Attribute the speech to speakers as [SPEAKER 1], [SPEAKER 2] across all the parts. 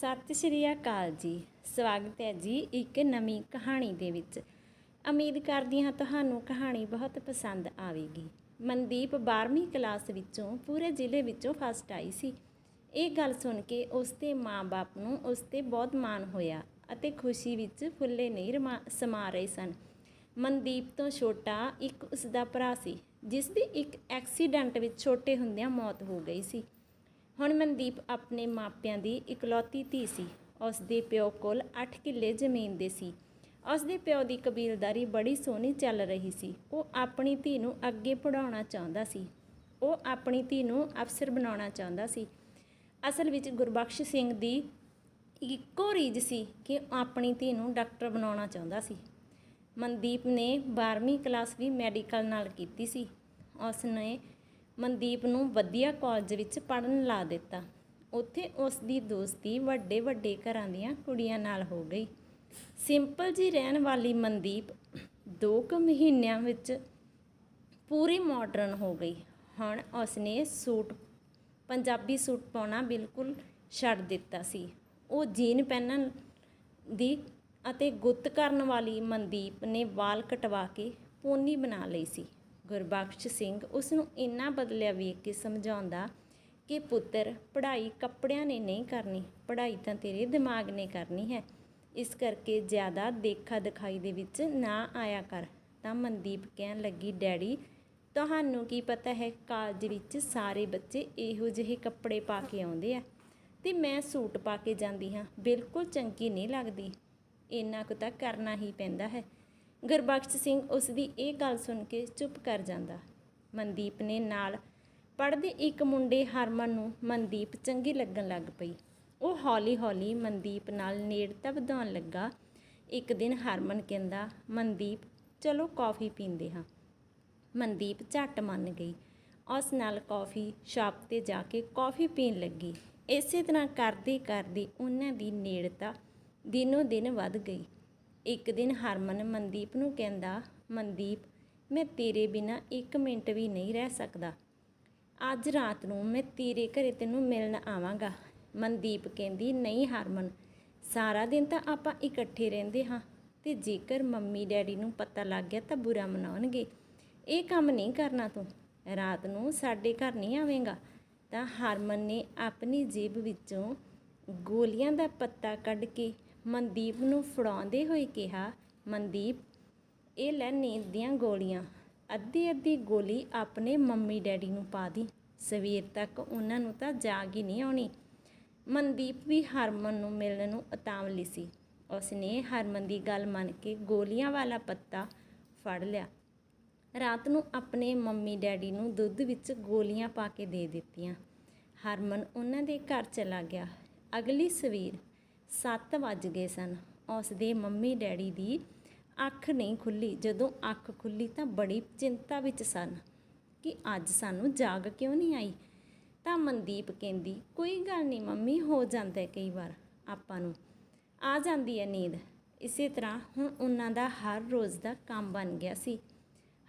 [SPEAKER 1] ਸਤਿ ਸ਼੍ਰੀ ਅਕਾਲ ਜੀ। ਸਵਾਗਤ ਹੈ ਜੀ ਇੱਕ ਨਵੀਂ ਕਹਾਣੀ ਦੇ ਵਿੱਚ। ਉਮੀਦ ਕਰਦੀ ਹਾਂ ਤੁਹਾਨੂੰ ਕਹਾਣੀ ਬਹੁਤ ਪਸੰਦ ਆਵੇਗੀ। ਮਨਦੀਪ 12ਵੀਂ ਕਲਾਸ ਵਿੱਚੋਂ ਪੂਰੇ ਜ਼ਿਲ੍ਹੇ ਵਿੱਚੋਂ ਫਸਟ ਆਈ ਸੀ। ਇਹ ਗੱਲ ਸੁਣ ਕੇ ਉਸ ਦੇ ਮਾਂ-ਬਾਪ ਨੂੰ ਉਸ ਤੇ ਬਹੁਤ ਮਾਣ ਹੋਇਆ ਅਤੇ ਖੁਸ਼ੀ ਵਿੱਚ ਫੁੱਲੇ ਨਹੀਂ ਰਮਾ ਸਮਾ ਰਹੇ ਸਨ। ਮਨਦੀਪ ਤੋਂ ਛੋਟਾ ਇੱਕ ਉਸ ਦਾ ਭਰਾ ਸੀ ਜਿਸ ਦੀ ਇੱਕ ਐਕਸੀਡੈਂਟ ਵਿੱਚ ਛੋਟੇ ਹੁੰਦਿਆਂ ਮੌਤ ਹੋ ਗਈ ਸੀ। ਹੁਣ ਮਨਦੀਪ ਆਪਣੇ ਮਾਪਿਆਂ ਦੀ ਇਕਲੌਤੀ ਧੀ ਸੀ। ਉਸ ਦੇ ਪਿਓ ਕੋਲ 8 ਕਿੱਲੇ ਜ਼ਮੀਨ ਦੇ ਸੀ। ਉਸ ਦੇ ਪਿਓ ਦੀ ਕਬੀਲਦਾਰੀ ਬੜੀ ਸੋਹਣੀ ਚੱਲ ਰਹੀ ਸੀ। ਉਹ ਆਪਣੀ ਧੀ ਨੂੰ ਅੱਗੇ ਪੜਾਉਣਾ ਚਾਹੁੰਦਾ ਸੀ। ਉਹ ਆਪਣੀ ਧੀ ਨੂੰ ਅਫਸਰ ਬਣਾਉਣਾ ਚਾਹੁੰਦਾ ਸੀ। ਅਸਲ ਵਿੱਚ ਗੁਰਬਖਸ਼ ਸਿੰਘ ਦੀ ਇੱਕੋ ਰੀਝ ਸੀ ਕਿ ਆਪਣੀ ਧੀ ਨੂੰ ਡਾਕਟਰ ਬਣਾਉਣਾ ਚਾਹੁੰਦਾ ਸੀ। ਮਨਦੀਪ ਨੇ 12ਵੀਂ ਕਲਾਸ ਵੀ ਮੈਡੀਕਲ ਨਾਲ ਕੀਤੀ ਸੀ। ਉਸ ਨੇ ਮਨਦੀਪ ਨੂੰ ਵਧੀਆ ਕਾਲਜ ਵਿੱਚ ਪੜ੍ਹਨ ਲਾ ਦਿੱਤਾ। ਉੱਥੇ ਉਸ ਦੀ ਦੋਸਤੀ ਵੱਡੇ ਵੱਡੇ ਘਰਾਂ ਦੀਆਂ ਕੁੜੀਆਂ ਨਾਲ ਹੋ ਗਈ। ਸਿੰਪਲ ਜੀ ਰਹਿਣ ਵਾਲੀ ਮਨਦੀਪ 2 ਕੁ ਮਹੀਨਿਆਂ ਵਿੱਚ ਪੂਰੀ ਮਾਡਰਨ ਹੋ ਗਈ। ਹੁਣ ਉਸਨੇ ਸੂਟ, ਪੰਜਾਬੀ ਸੂਟ ਪਾਉਣਾ ਬਿਲਕੁਲ ਛੱਡ ਦਿੱਤਾ ਸੀ। ਉਹ ਜੀਨ ਪਹਿਨਣ ਦੀ ਅਤੇ ਗੁੱਤ ਕਰਨ ਵਾਲੀ ਮਨਦੀਪ ਨੇ ਵਾਲ ਕਟਵਾ ਕੇ ਪੋਨੀ ਬਣਾ ਲਈ ਸੀ। ਗੁਰਬਖਸ਼ ਸਿੰਘ ਉਸ ਨੂੰ ਇੰਨਾ ਬਦਲਿਆ ਵੇਖ ਕੇ ਸਮਝਾਉਂਦਾ ਕਿ ਪੁੱਤਰ, ਪੜ੍ਹਾਈ ਕੱਪੜਿਆਂ ਨੇ ਨਹੀਂ ਕਰਨੀ, ਪੜ੍ਹਾਈ ਤਾਂ ਤੇਰੇ ਦਿਮਾਗ ਨੇ ਕਰਨੀ ਹੈ। ਇਸ ਕਰਕੇ ਜ਼ਿਆਦਾ ਦੇਖਾ ਦਿਖਾਈ ਦੇ ਵਿੱਚ ਨਾ ਆਇਆ ਕਰ। ਤਾਂ ਮਨਦੀਪ ਕਹਿਣ ਲੱਗੀ, ਡੈਡੀ, ਤੁਹਾਨੂੰ ਕੀ ਪਤਾ ਹੈ, ਕਾਲਜ ਵਿੱਚ ਸਾਰੇ ਬੱਚੇ ਇਹੋ ਜਿਹੇ ਕੱਪੜੇ ਪਾ ਕੇ ਆਉਂਦੇ ਆ ਤੇ ਮੈਂ ਸੂਟ ਪਾ ਕੇ ਜਾਂਦੀ ਹਾਂ। ਬਿਲਕੁਲ ਚੰਗੀ ਨਹੀਂ ਲੱਗਦੀ। ਇੰਨਾ ਕੁ ਤਾਂ ਕਰਨਾ ਹੀ ਪੈਂਦਾ ਹੈ। ਗੁਰਬਖਸ਼ ਸਿੰਘ ਉਸ ਦੀ ਇਹ ਗੱਲ ਸੁਣ ਕੇ ਚੁੱਪ ਕਰ ਜਾਂਦਾ। ਮਨਦੀਪ ਨੇ ਨਾਲ ਪੜ੍ਹਦੇ ਇੱਕ ਮੁੰਡੇ ਹਰਮਨ ਨੂੰ ਮਨਦੀਪ ਚੰਗੀ ਲੱਗਣ ਲੱਗ ਪਈ। ਉਹ ਹੌਲੀ-ਹੌਲੀ ਮਨਦੀਪ ਨਾਲ ਨੇੜਤਾ ਵਧਾਉਣ ਲੱਗਾ। ਇੱਕ ਦਿਨ ਹਰਮਨ ਕਹਿੰਦਾ, ਮਨਦੀਪ, ਚਲੋ ਕੌਫੀ ਪੀਂਦੇ ਹਾਂ। ਮਨਦੀਪ ਝੱਟ ਮੰਨ ਗਈ। ਉਸ ਨਾਲ ਕੌਫੀ ਸ਼ਾਪ ਤੇ ਜਾ ਕੇ ਕੌਫੀ ਪੀਣ ਲੱਗੀ। ਇਸੇ ਤਰ੍ਹਾਂ ਕਰਦੇ ਕਰਦੇ ਉਹਨਾਂ ਦੀ ਨੇੜਤਾ ਦਿਨੋ ਦਿਨ ਵੱਧ ਗਈ। ਇੱਕ ਦਿਨ ਹਰਮਨ ਮਨਦੀਪ ਨੂੰ ਕਹਿੰਦਾ, ਮਨਦੀਪ, ਮੈਂ ਤੇਰੇ ਬਿਨਾ ਇੱਕ ਮਿੰਟ ਵੀ ਨਹੀਂ ਰਹਿ ਸਕਦਾ। ਅੱਜ ਰਾਤ ਨੂੰ ਮੈਂ ਤੇਰੇ ਘਰੇ ਤੈਨੂੰ ਮਿਲਣ ਆਵਾਂਗਾ। ਮਨਦੀਪ ਕਹਿੰਦੀ, ਨਹੀਂ ਹਰਮਨ, ਸਾਰਾ ਦਿਨ ਤਾਂ ਆਪਾਂ ਇਕੱਠੇ ਰਹਿੰਦੇ ਹਾਂ ਤੇ ਜੇਕਰ ਮੰਮੀ ਡੈਡੀ ਨੂੰ ਪਤਾ ਲੱਗ ਗਿਆ ਤਾਂ ਬੁਰਾ ਮਨਾਉਣਗੇ। ਇਹ ਕੰਮ ਨਹੀਂ ਕਰਨਾ ਤੂੰ। ਰਾਤ ਨੂੰ ਸਾਡੇ ਘਰ ਨਹੀਂ ਆਵੇਂਗਾ। ਤਾਂ ਹਰਮਨ ਨੇ ਆਪਣੀ ਜੇਬ ਵਿੱਚੋਂ ਗੋਲੀਆਂ ਦਾ ਪੱਤਾ ਕੱਢ ਕੇ ਮਨਦੀਪ ਨੂੰ ਫੜਾਉਂਦੇ ਹੋਏ ਕਿਹਾ, ਮਨਦੀਪ, ਇਹ ਲੈ ਨੀਂਦ ਦੀਆਂ ਗੋਲੀਆਂ। ਅੱਧੀ ਅੱਧੀ ਗੋਲੀ ਆਪਣੇ ਮੰਮੀ ਡੈਡੀ ਨੂੰ ਪਾ ਦੀ। ਸਵੇਰ ਤੱਕ ਉਹਨਾਂ ਨੂੰ ਤਾਂ ਜਾਗ ਹੀ ਨਹੀਂ ਆਉਣੀ। ਮਨਦੀਪ ਵੀ ਹਰਮਨ ਨੂੰ ਮਿਲਣ ਨੂੰ ਉਤਾਵਲੀ ਸੀ। ਉਸਨੇ ਹਰਮਨ ਦੀ ਗੱਲ ਮੰਨ ਕੇ ਗੋਲੀਆਂ ਵਾਲਾ ਪੱਤਾ ਫੜ ਲਿਆ। ਰਾਤ ਨੂੰ ਆਪਣੇ ਮੰਮੀ ਡੈਡੀ ਨੂੰ ਦੁੱਧ ਵਿੱਚ ਗੋਲੀਆਂ ਪਾ ਕੇ ਦੇ ਦਿੱਤੀਆਂ। ਹਰਮਨ ਉਹਨਾਂ ਦੇ ਘਰ ਚਲਾ ਗਿਆ। ਅਗਲੀ ਸਵੇਰ 7 ਵੱਜ ਗਏ ਸਨ। ਉਸ ਦੇ ਮੰਮੀ ਡੈਡੀ ਦੀ ਅੱਖ ਨਹੀਂ ਖੁੱਲੀ। ਜਦੋਂ ਅੱਖ ਖੁੱਲੀ ਤਾਂ ਬੜੀ ਚਿੰਤਾ ਵਿੱਚ ਸਨ ਕਿ ਅੱਜ ਸਾਨੂੰ ਜਾਗ ਕਿਉਂ ਨਹੀਂ ਆਈ? ਤਾਂ ਮਨਦੀਪ ਕਹਿੰਦੀ, ਕੋਈ ਗੱਲ ਨਹੀਂ ਮੰਮੀ, ਹੋ ਜਾਂਦਾ ਕਈ ਵਾਰ। ਆਪਾਂ ਨੂੰ ਆ ਜਾਂਦੀ ਹੈ ਨੀਂਦ। ਇਸੇ ਤਰ੍ਹਾਂ ਹੁਣ ਉਹਨਾਂ ਦਾ ਹਰ ਰੋਜ਼ ਦਾ ਕੰਮ ਬਣ ਗਿਆ ਸੀ।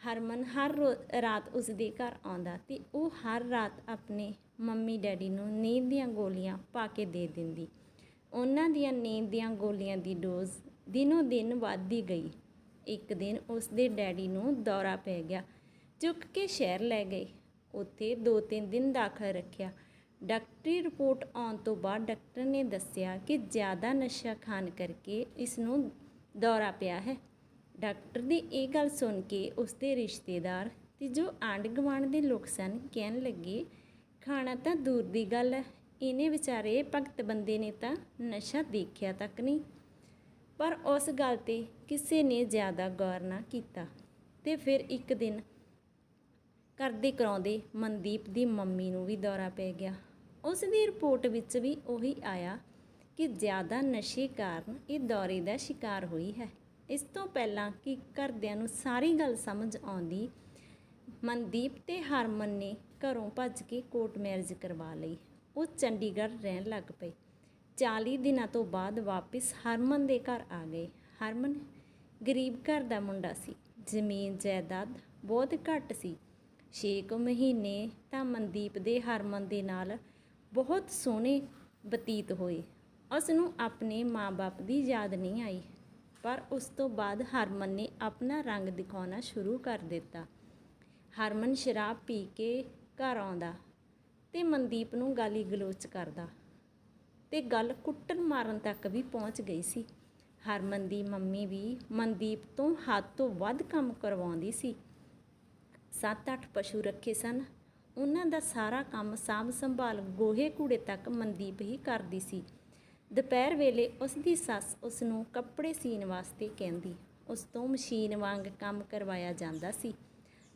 [SPEAKER 1] ਹਰਮਨ ਹਰ ਰੋ- ਰਾਤ ਉਸ ਦੇ ਘਰ ਆਉਂਦਾ ਤੇ ਉਹ ਹਰ ਰਾਤ ਆਪਣੇ ਮੰਮੀ ਡੈਡੀ ਨੂੰ ਨੀਂਦ ਦੀਆਂ ਗੋਲੀਆਂ ਪਾ ਕੇ ਦੇ ਦਿੰਦੀ। ਉਹਨਾਂ ਦੀਆਂ ਨੀਂਦ ਦੀਆਂ ਗੋਲੀਆਂ ਦੀ ਡੋਜ਼ ਦਿਨੋ ਦਿਨ ਵੱਧਦੀ ਗਈ। ਇੱਕ ਦਿਨ ਉਸ ਦੇ ਡੈਡੀ ਨੂੰ ਦੌਰਾ ਪੈ ਗਿਆ। ਚੁੱਕ ਕੇ ਸ਼ਹਿਰ ਲੈ ਗਏ। ਉੱਥੇ 2-3 ਦਿਨ ਦਾਖਲ ਰੱਖਿਆ। ਡਾਕਟਰੀ ਰਿਪੋਰਟ ਆਉਣ ਤੋਂ ਬਾਅਦ ਡਾਕਟਰ ਨੇ ਦੱਸਿਆ ਕਿ ਜ਼ਿਆਦਾ ਨਸ਼ਾ ਖਾਣ ਕਰਕੇ ਇਸ ਨੂੰ ਦੌਰਾ ਪਿਆ ਹੈ। ਡਾਕਟਰ ਦੀ ਇਹ ਗੱਲ ਸੁਣ ਕੇ ਉਸ ਦੇ ਰਿਸ਼ਤੇਦਾਰ ਤੇ ਜੋ ਆਂਢ ਗੁਆਂਢ ਦੇ ਲੋਕ ਸਨ ਕਹਿਣ ਲੱਗੇ, ਖਾਣਾ ਤਾਂ ਦੂਰ ਦੀ ਗੱਲ ਹੈ। ਇਹਨੇ ਵਿਚਾਰੇ ਭਗਤ ਬੰਦੇ ਨੇ ਤਾਂ ਨਸ਼ਾ ਦੇਖਿਆ ਤੱਕ ਨਹੀਂ। ਪਰ ਉਸ ਗੱਲ ਤੇ ਕਿਸੇ ਨੇ ਜ਼ਿਆਦਾ ਗੌਰ ਨਾ ਕੀਤਾ ਤੇ ਫਿਰ ਇੱਕ ਦਿਨ ਕਰਦੇ ਕਰਾਉਂਦੇ ਮਨਦੀਪ ਦੀ ਮੰਮੀ ਨੂੰ ਵੀ ਦੌਰਾ ਪੈ ਗਿਆ। ਉਸ ਦੀ ਰਿਪੋਰਟ ਵਿੱਚ ਵੀ ਉਹੀ ਆਇਆ ਕਿ ਜ਼ਿਆਦਾ ਨਸ਼ੇ ਕਾਰਨ ਇਹ ਦੌਰੇ ਦਾ ਸ਼ਿਕਾਰ ਹੋਈ ਹੈ। ਇਸ ਤੋਂ ਪਹਿਲਾਂ ਕਿ ਘਰਦਿਆਂ ਨੂੰ ਸਾਰੀ ਗੱਲ ਸਮਝ ਆਉਂਦੀ, ਮਨਦੀਪ ਤੇ ਹਰਮਨ ਨੇ ਘਰੋਂ ਭੱਜ ਕੇ ਕੋਰਟ ਮੈਰਿਜ ਕਰਵਾ ਲਈ। ਉਹ ਚੰਡੀਗੜ੍ਹ ਰਹਿਣ ਲੱਗ ਪਏ। 40 ਦਿਨਾਂ ਤੋਂ ਬਾਅਦ ਵਾਪਿਸ ਹਰਮਨ ਦੇ ਘਰ ਆ ਗਏ। ਹਰਮਨ ਗਰੀਬ ਘਰ ਦਾ ਮੁੰਡਾ ਸੀ। ਜ਼ਮੀਨ, ਜਾਇਦਾਦ ਬਹੁਤ ਘੱਟ ਸੀ। 6 ਕੁ ਮਹੀਨੇ ਤਾਂ ਮਨਦੀਪ ਦੇ ਹਰਮਨ ਦੇ ਨਾਲ ਬਹੁਤ ਸੋਹਣੇ ਬਤੀਤ ਹੋਏ। ਉਸ ਨੂੰ ਆਪਣੇ ਮਾਂ-ਬਾਪ ਦੀ ਯਾਦ ਨਹੀਂ ਆਈ, ਪਰ ਉਸ ਤੋਂ ਬਾਅਦ ਹਰਮਨ ਨੇ ਆਪਣਾ ਰੰਗ ਦਿਖਾਉਣਾ ਸ਼ੁਰੂ ਕਰ ਦਿੱਤਾ। ਹਰਮਨ ਸ਼ਰਾਬ ਪੀ ਕੇ ਘਰ ਆਉਂਦਾ। ਤੇ ਮਨਦੀਪ ਨੂੰ ਗਾਲੀ ਗਲੋਚ ਕਰਦਾ ਤੇ ਗੱਲ ਕੁੱਟਣ ਮਾਰਨ ਤੱਕ ਵੀ ਪਹੁੰਚ ਗਈ ਸੀ। ਹਰਮਨ ਦੀ ਮੰਮੀ ਵੀ ਮਨਦੀਪ ਤੋਂ ਹੱਦ ਤੋਂ ਵੱਧ ਕੰਮ ਕਰਵਾਉਂਦੀ ਸੀ। ਸੱਤ ਅੱਠ ਪਸ਼ੂ ਰੱਖੇ ਸਨ। ਉਹਨਾਂ ਦਾ ਸਾਰਾ ਕੰਮ ਸਾਂਭ ਸੰਭਾਲ ਗੋਹੇ ਕੂੜੇ ਤੱਕ ਮਨਦੀਪ ਹੀ ਕਰਦੀ ਸੀ। ਦੁਪਹਿਰ ਵੇਲੇ ਉਸ ਦੀ ਸੱਸ ਉਸ ਨੂੰ ਕੱਪੜੇ ਸੀਨ ਵਾਸਤੇ ਕਹਿੰਦੀ। ਉਸ ਤੋਂ ਮਸ਼ੀਨ ਵਾਂਗ ਕੰਮ ਕਰਵਾਇਆ ਜਾਂਦਾ ਸੀ।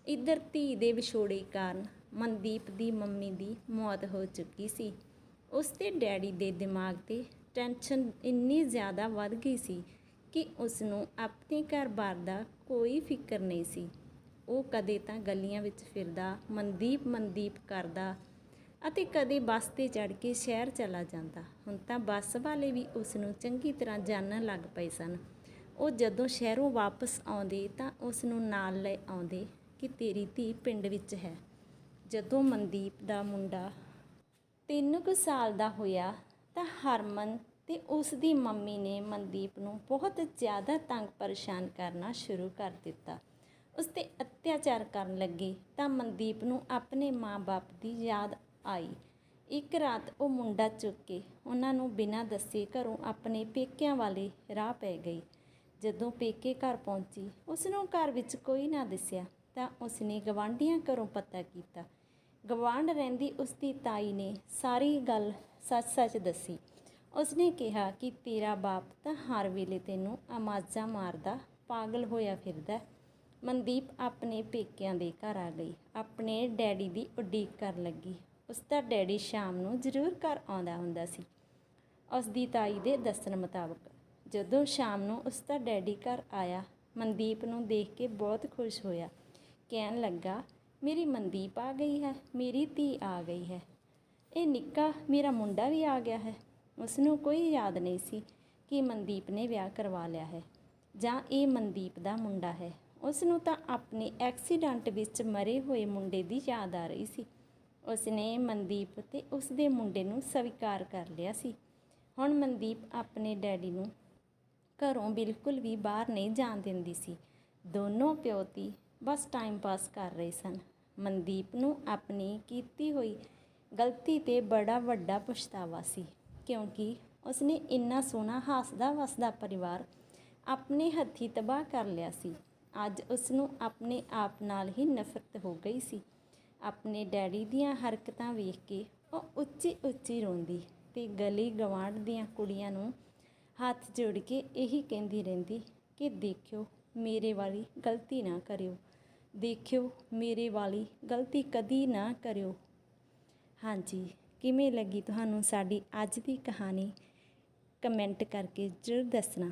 [SPEAKER 1] ਇੱਧਰ ਧੀ ਦੇ ਵਿਛੋੜੇ ਕਾਰਨ ਮਨਦੀਪ ਦੀ ਮੰਮੀ ਦੀ ਮੌਤ ਹੋ ਚੁੱਕੀ ਸੀ। ਉਸ ਦੇ ਡੈਡੀ ਦੇ ਦਿਮਾਗ ਤੇ ਟੈਨਸ਼ਨ ਇੰਨੀ ਜ਼ਿਆਦਾ ਵੱਧ ਗਈ ਸੀ ਕਿ ਉਸ ਨੂੰ ਆਪਣੇ ਘਰ-ਬਾਰ ਦਾ ਕੋਈ ਫਿਕਰ ਨਹੀਂ ਸੀ। ਉਹ ਕਦੇ ਤਾਂ ਗਲੀਆਂ ਵਿੱਚ ਫਿਰਦਾ, ਮਨਦੀਪ ਮਨਦੀਪ ਕਰਦਾ ਅਤੇ ਕਦੇ ਬੱਸ ਤੇ ਚੜ ਕੇ ਸ਼ਹਿਰ ਚਲਾ ਜਾਂਦਾ। ਹੁਣ ਤਾਂ ਬੱਸ ਵਾਲੇ ਵੀ ਉਸ ਨੂੰ ਚੰਗੀ ਤਰ੍ਹਾਂ ਜਾਣਨ ਲੱਗ ਪਏ ਸਨ। ਉਹ ਜਦੋਂ ਸ਼ਹਿਰੋਂ ਵਾਪਸ ਆਉਂਦੇ ਤਾਂ ਉਸ ਨੂੰ ਨਾਲ ਲੈ ਆਉਂਦੇ ਕਿ ਤੇਰੀ ਧੀ ਪਿੰਡ ਵਿੱਚ ਹੈ। ਜਦੋਂ ਮਨਦੀਪ ਦਾ ਮੁੰਡਾ ਤਿੰਨ ਕੁ ਸਾਲ ਦਾ ਹੋਇਆ ਤਾਂ ਹਰਮਨ ਤੇ ਉਸ ਦੀ ਮੰਮੀ ਨੇ ਮਨਦੀਪ ਨੂੰ ਬਹੁਤ ਜ਼ਿਆਦਾ ਤੰਗ ਪਰੇਸ਼ਾਨ ਕਰਨਾ ਸ਼ੁਰੂ ਕਰ ਦਿੱਤਾ। ਉਸ ਤੇ ਅਤਿਆਚਾਰ ਕਰਨ ਲੱਗੇ ਤਾਂ ਮਨਦੀਪ ਨੂੰ ਆਪਣੇ ਮਾਂ-ਬਾਪ ਦੀ ਯਾਦ ਆਈ। ਇੱਕ ਰਾਤ ਉਹ ਮੁੰਡਾ ਚੁੱਕ ਕੇ ਉਹਨਾਂ ਨੂੰ ਬਿਨਾਂ ਦੱਸੇ ਘਰੋਂ ਆਪਣੇ ਪੇਕਿਆਂ ਵਾਲੇ ਰਾਹ ਪੈ ਗਈ। ਜਦੋਂ ਪੇਕੇ ਘਰ ਪਹੁੰਚੀ, ਉਸ ਨੂੰ ਘਰ ਵਿੱਚ ਕੋਈ ਨਾ ਦਿਸਿਆ। ਤਾਂ ਉਸਨੇ ਗਵਾਂਢੀਆਂ ਘਰੋਂ ਪਤਾ ਕੀਤਾ। ਗਵਾਂਢ ਰਹਿੰਦੀ ਉਸਦੀ ਤਾਈ ਨੇ ਸਾਰੀ ਗੱਲ ਸੱਚ-ਸੱਚ ਦੱਸੀ। ਉਸਨੇ ਕਿਹਾ ਕਿ ਤੇਰਾ ਬਾਪ ਤਾਂ ਹਰ ਵੇਲੇ ਤੈਨੂੰ ਆਮਾਜ਼ਾਂ ਮਾਰਦਾ, ਪਾਗਲ ਹੋਇਆ ਫਿਰਦਾ। ਮਨਦੀਪ ਆਪਣੇ ਪੇਕਿਆਂ ਦੇ ਘਰ ਆ ਗਈ। ਆਪਣੇ ਡੈਡੀ ਦੀ ਉਡੀਕ ਕਰਨ ਲੱਗੀ। ਉਸ ਦਾ ਡੈਡੀ ਸ਼ਾਮ ਨੂੰ ਜ਼ਰੂਰ ਘਰ ਆਉਂਦਾ ਹੁੰਦਾ ਸੀ। ਉਸ ਦੀ ਤਾਈ ਦੇ ਦੱਸਣ ਮੁਤਾਬਕ ਜਦੋਂ ਸ਼ਾਮ ਨੂੰ ਉਸ ਦਾ ਡੈਡੀ ਘਰ ਆਇਆ, ਮਨਦੀਪ ਨੂੰ ਦੇਖ ਕੇ ਬਹੁਤ ਖੁਸ਼ ਹੋਇਆ। ਕਹਿਣ ਲੱਗਾ, ਮੇਰੀ ਮਨਦੀਪ ਆ ਗਈ ਹੈ, ਮੇਰੀ ਧੀ ਆ ਗਈ ਹੈ। ਇਹ ਨਿੱਕਾ ਮੇਰਾ ਮੁੰਡਾ ਵੀ ਆ ਗਿਆ ਹੈ। ਉਸ ਨੂੰ ਕੋਈ ਯਾਦ ਨਹੀਂ ਸੀ ਕਿ ਮਨਦੀਪ ਨੇ ਵਿਆਹ ਕਰਵਾ ਲਿਆ ਹੈ। ਜਾਂ ਇਹ ਮਨਦੀਪ ਦਾ ਮੁੰਡਾ ਹੈ। ਉਸ ਨੂੰ ਤਾਂ ਆਪਣੇ ਐਕਸੀਡੈਂਟ ਵਿੱਚ ਮਰੇ ਹੋਏ ਮੁੰਡੇ ਦੀ ਯਾਦ ਆ ਰਹੀ ਸੀ। ਉਸ ਨੇ ਮਨਦੀਪ ਤੇ ਉਸ ਦੇ ਮੁੰਡੇ ਨੂੰ ਸਵੀਕਾਰ ਕਰ ਲਿਆ ਸੀ। ਹੁਣ ਮਨਦੀਪ ਆਪਣੇ ਡੈਡੀ ਨੂੰ ਘਰੋਂ ਬਿਲਕੁਲ ਵੀ ਬਾਹਰ ਨਹੀਂ ਜਾਣ ਦਿੰਦੀ ਸੀ। ਦੋਨੋਂ ਪਿਓ ਪਿਓਤੀ ਬਸ ਟਾਈਮ ਪਾਸ ਕਰ ਰਹੇ ਸਨ। ਮਨਦੀਪ ਨੂੰ ਆਪਣੀ ਕੀਤੀ ਹੋਈ ਗਲਤੀ ਤੇ ਬੜਾ ਵੱਡਾ ਪਛਤਾਵਾ ਸੀ, ਕਿਉਂਕਿ ਉਸਨੇ ਇੰਨਾ ਸੋਹਣਾ ਹੱਸਦਾ ਵਸਦਾ ਪਰਿਵਾਰ ਆਪਣੇ ਹੱਥੀ ਤਬਾਹ ਕਰ ਲਿਆ ਸੀ। ਅੱਜ ਉਸ ਨੂੰ ਆਪਣੇ ਆਪ ਨਾਲ ਹੀ ਨਫ਼ਰਤ ਹੋ ਗਈ ਸੀ। ਆਪਣੇ ਡੈਡੀ ਦੀਆਂ ਹਰਕਤਾਂ ਵੇਖ ਕੇ ਉਹ ਉੱਚੀ ਉੱਚੀ ਰੋਂਦੀ ਤੇ ਗਲੀ ਗਵਾਂਢ ਦੀਆਂ ਕੁੜੀਆਂ ਨੂੰ ਹੱਥ ਜੋੜ ਕੇ ਇਹੀ ਕਹਿੰਦੀ ਰਹਿੰਦੀ ਕਿ ਦੇਖਿਓ, ਮੇਰੇ ਵਾਲੀ ਗਲਤੀ ਨਾ ਕਰਿਓ। ਦੇਖਿਓ ਮੇਰੇ ਵਾਲੀ ਗਲਤੀ ਕਦੀ ਨਾ ਕਰਿਓ। ਹਾਂਜੀ, ਕਿਵੇਂ ਲੱਗੀ ਤੁਹਾਨੂੰ ਸਾਡੀ ਅੱਜ ਦੀ ਕਹਾਣੀ? ਕਮੈਂਟ ਕਰਕੇ ਜ਼ਰੂਰ ਦੱਸਣਾ।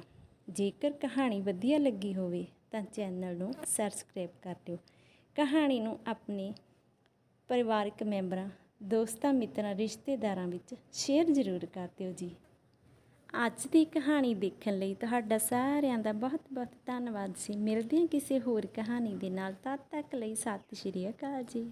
[SPEAKER 1] ਜੇਕਰ ਕਹਾਣੀ ਵਧੀਆ ਲੱਗੀ ਹੋਵੇ ਤਾਂ ਚੈਨਲ ਨੂੰ ਸਬਸਕ੍ਰਾਈਬ ਕਰ ਦਿਓ। ਕਹਾਣੀ ਨੂੰ ਆਪਣੇ ਪਰਿਵਾਰਕ ਮੈਂਬਰਾਂ, ਦੋਸਤਾਂ, ਮਿੱਤਰਾਂ, ਰਿਸ਼ਤੇਦਾਰਾਂ ਵਿੱਚ ਸ਼ੇਅਰ ਜ਼ਰੂਰ ਕਰ ਦਿਓ ਜੀ। ਅੱਜ ਦੀ ਕਹਾਣੀ ਦੇਖਣ ਲਈ ਤੁਹਾਡਾ ਸਾਰਿਆਂ ਦਾ ਬਹੁਤ-ਬਹੁਤ ਧੰਨਵਾਦ ਸੀ ਮਿਲਦੇ ਹਾਂ ਕਿਸੇ ਹੋਰ ਕਹਾਣੀ ਦੇ ਨਾਲ। ਤਦ ਤੱਕ ਲਈ ਸਤਿ ਸ਼੍ਰੀ ਅਕਾਲ ਜੀ।